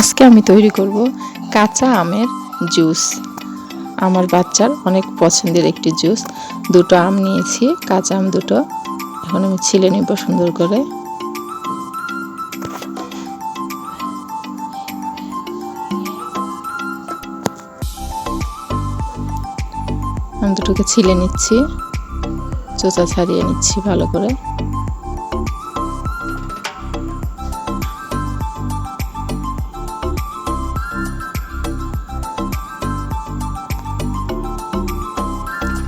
আজকে আমি তৈরি করব কাঁচা আমের জুস। আমার বাচ্চার অনেক পছন্দের একটি জুস। দুটো আম নিয়েছি, কাঁচা আম দুটো। এখন আমি ছিলে নিব সুন্দর করে। আমি দুটোকে ছিলে নিচ্ছি। চোচা ছাড়িয়ে নিচ্ছি ভালো করে।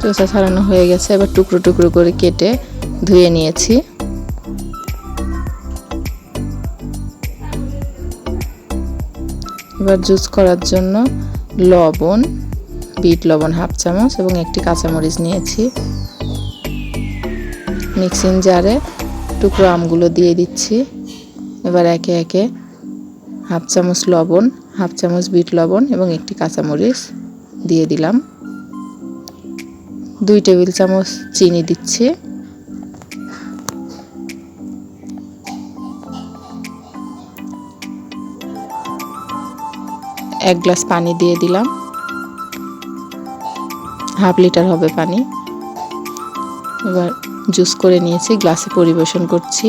চোষা ছাড়ানো হয়ে গেছে। এবার টুকরো টুকরো করে কেটে ধুয়ে নিয়েছি। এবার জুস করার জন্য লবণ, বিট লবণ হাফ চামচ এবং একটি কাঁচামরিচ নিয়েছি। মিক্সিং জারে টুকরো আমগুলো দিয়ে দিচ্ছি। এবার একে একে হাফ চামচ লবণ, হাফ চামচ বিট লবণ এবং একটি কাঁচামরিচ দিয়ে দিলাম। দুই টেবিল চামচ চিনি দিচ্ছি। এক গ্লাস পানি দিয়ে দিলাম। হাফ লিটার হবে পানি। এবার জুস করে নিয়েছি, গ্লাসে পরিবেশন করছি।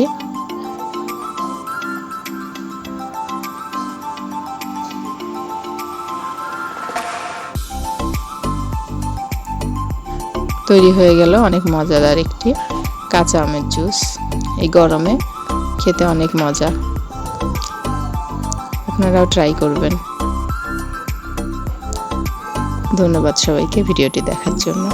তৈরি হয়ে গেল অনেক মজাদার একটি কাঁচা আমের জুস। এই গরমে খেতে অনেক মজা। আপনারাও ট্রাই করবেন। ধন্যবাদ সবাইকে ভিডিওটি দেখার জন্য।